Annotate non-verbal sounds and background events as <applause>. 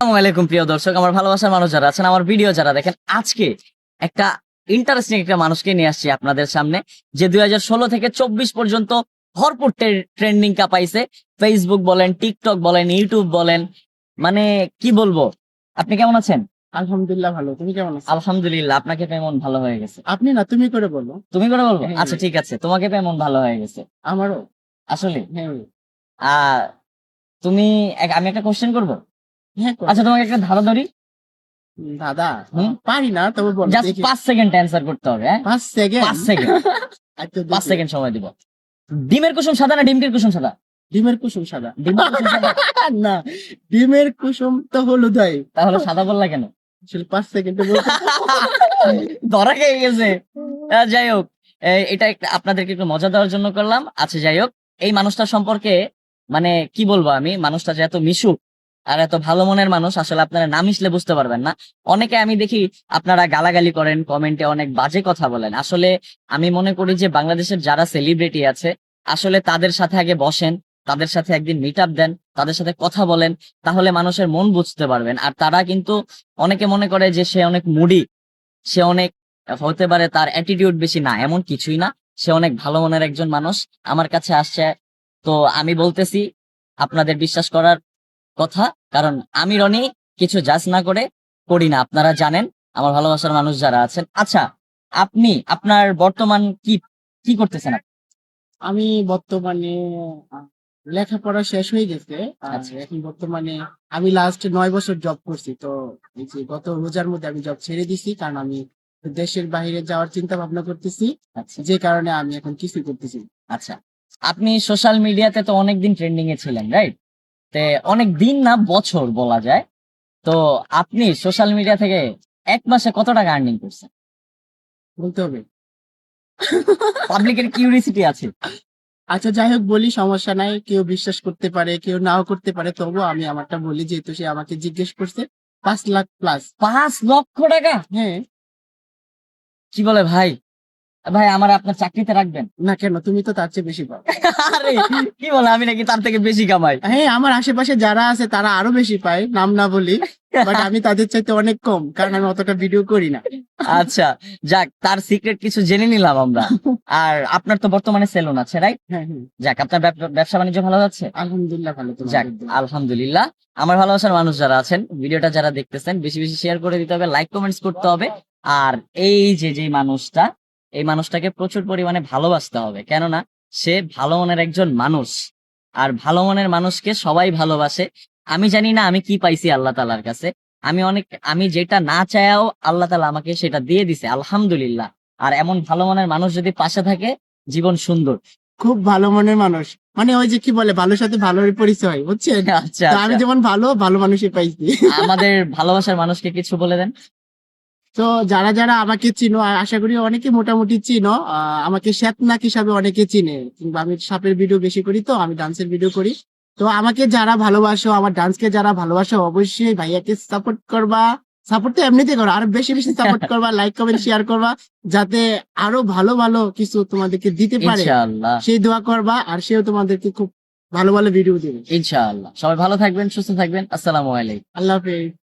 আসসালামু আলাইকুম প্রিয় দর্শক আমার ভালোবাসার মানুষ যারা আছেন আমার ভিডিও যারা দেখেন আজকে একটা ইন্টারেস্টিং একটা মানুষকে নিয়ে আসছি আপনাদের সামনে যে দুই হাজার ষোলো থেকে চব্বিশ পর্যন্ত ভরপুর ট্রেন্ডিং কাপাইছে। ফেসবুক বলেন টিকটক বলেন ইউটিউব বলেন মানে কি বলব? আপনি কেমন আছেন? আলহামদুলিল্লাহ ভালো। তুমি কেমন আছো? আলহামদুলিল্লাহ আপনাকে পেয়ে মন ভালো হয়ে গেছে। আপনি না তুমি করে বলো। তুমি করে বলব? হ্যাঁ। আচ্ছা ঠিক আছে তোমাকে পেয়ে মন ভালো হয়ে গেছে। আমারও। আসলে? হ্যাঁ। আহ তুমি এক- আমি একটা কোশ্চেন করব? করো। আচ্ছা তোমাকে একটা ধারা। ধরি দাদা? পারি না তবে বলো জাস্ট। পাঁচ সেকেন্ড অ্যান্সার করতে হবে হ্যাঁ? পাঁচ সেকেন্ড পাঁচ সেকেন্ড <laughs> আচ্ছা, পাঁচ সেকেন্ড সময় দিব। ডিমের কুসুম সাদা না ডিমকের কুসুম সাদা? ডিমের কুসুম সাদা। ডিমের কুসুম সাদা? <laughs> না। ডিমের কুসুম তো হলুদ হয় তাহলে সাদা বললা কেন? আসলে পাঁচ সেকেন্ডে <laughs> ধরা খেয়ে গেছে। যাই হোক এটা আপনাদেরকে একটু মজা দেওয়ার জন্য করলাম। আচ্ছা যাই হোক এই মানুষটা সম্পর্কে মানে কি বলব আমি? মানুষটা যে এত মিশুক আর এত ভালো মনের মানুষ আসলে আপনারা না মিশলে বুঝতে পারবেন না। অনেকে আমি দেখি আপনারা গালাগালি করেন, কমেন্টে অনেক বাজে কথা বলেন। আসলে আমি মনে করি যে বাংলাদেশের যারা সেলিব্রিটি আছে, আসলে তাদের সাথে আগে বসেন, তাদের সাথে একদিন মিট দেন, তাদের সাথে কথা বলেন, তাহলে মানুষের মন বুঝতে পারবেন। আর তারা কিন্তু অনেকে মনে করে যে সে অনেক মুডি সে অনেক হতে পারে তার অ্যাটিটিউড বেশি না, এমন কিছুই না। সে অনেক ভালো মনের একজন মানুষ, আমার কাছে আসছে। তো আমি বলতেছি, আপনাদের বিশ্বাস করার কথা কারণ আমি রনি কিছু জাজ না করে করি না। আপনারা জানেন আমার ভালোবাসার মানুষ যারা আছেন। আচ্ছা আপনি আপনার বর্তমান কি কি করতেছেন? আমি বর্তমানে লেখাপড়া শেষ হয়ে গেছে। আচ্ছা। এখন বর্তমানে আমি লাস্ট নয় বছর জব করছি। তো এই যে গত রোজার মধ্যে আমি জব ছেড়ে দিছি কারণ আমি দেশের বাইরে যাওয়ার চিন্তা ভাবনা করতেছি। আচ্ছা। যে কারণে আমি এখন কিছু করতেছি আচ্ছা। আপনি সোশ্যাল মিডিয়াতে তো অনেকদিন ট্রেন্ডিং এ ছিলেন রাইট তে অনেক দিন না বছর বলা যায়। তো আপনি সোশ্যাল মিডিয়া থেকে এক মাসে কত টাকা আর্নিং করছেন? বলতে হবে। পাবলিকের কিউরিসিটি আছে। আচ্ছা যাই হোক বলি সমস্যা নাই। কেউ বিশ্বাস করতে পারে কেউ নাও করতে পারে তবু আমি আমারটা বলি যেহেতু সে আমাকে জিজ্ঞেস করছে পাঁচ লাখ প্লাস পাঁচ লক্ষ টাকা? হ্যাঁ। কি বলে ভাই? ভাই আমার আপনার চাকরিতে রাখবেন? না কেন তুমি তো তার চেয়ে বেশি পাও। আরে কি বলে আমি নাকি তার থেকে বেশি কামাই? হ্যাঁ আমার আশেপাশে যারা আছে তারা আরও বেশি পায় নাম না বলি বাট আমি তাদের চাইতে অনেক কম কারণ আমি অতটা ভিডিও করি না। আচ্ছা যাক তার সিক্রেট কিছু জেনে নিলাম আমরা। আর আপনার তো বর্তমানে সেলুন আছে রাইট হ্যাঁ হ্যাঁ। যাক আপনার ব্যবসা বাণিজ্য ভালো যাচ্ছে? আলহামদুলিল্লাহ ভালো যাক আলহামদুলিল্লাহ। আমার ভালোবাসার মানুষ যারা আছেন ভিডিওটা যারা দেখতেছেন বেশি বেশি শেয়ার করে দিতে হবে লাইক কমেন্টস করতে হবে। আর এই যে যে মানুষটা এই মানুষটাকে প্রচুর পরিমাণে ভালোবাসতে হবে। কেননা সে ভালো মনের একজন মানুষ। আর ভালো মনের মানুষকে সবাই ভালোবাসে। আমি জানি না আমি কি পাইছি আল্লাহ তালার কাছে। আমি অনেক আমি যেটা না চাইও আল্লাহ তালা আমাকে সেটা দিয়ে দিছে আলহামদুলিল্লাহ। আর এমন ভালো মনের মানুষ যদি পাশে থাকে জীবন সুন্দর। খুব ভালো মনের মানুষ। মানে ওই যে কি বলে ভালোর সাথে ভালোর পরিচয় বুঝছেন? আচ্ছা আমি আচ্ছা। যেমন ভালো ভালো মানুষই পাইছি। আমাদের ভালোবাসার মানুষকে কিছু বলে দেন। তো যারা যারা আমাকে চিনো আশা করি অনেকে মোটামুটি চিনো আমাকে শ্বেতনাক হিসাবে অনেকে চিনে কিংবা আমি সাপের ভিডিও বেশি করি তো আমি ডান্সের ভিডিও করি। তো আমাকে যারা ভালোবাসো আমার ডান্সকে যারা ভালোবাসো অবশ্যই ভাইয়াকে সাপোর্ট করবা। সাপোর্ট তো এমনিতে করো আর বেশি বেশি সাপোর্ট করবা লাইক কমেন্ট শেয়ার করবা যাতে আরও ভালো ভালো কিছু তোমাদেরকে দিতে পারে। ইনশাআল্লাহ। সেই দোয়া করবা আর সেও তোমাদেরকে খুব ভালো ভালো ভিডিও দেবে। ইনশাআল্লাহ। সবাই ভালো থাকবেন সুস্থ থাকবেন। আসসালামু আলাইকুম। আল্লাহ হাফেজ।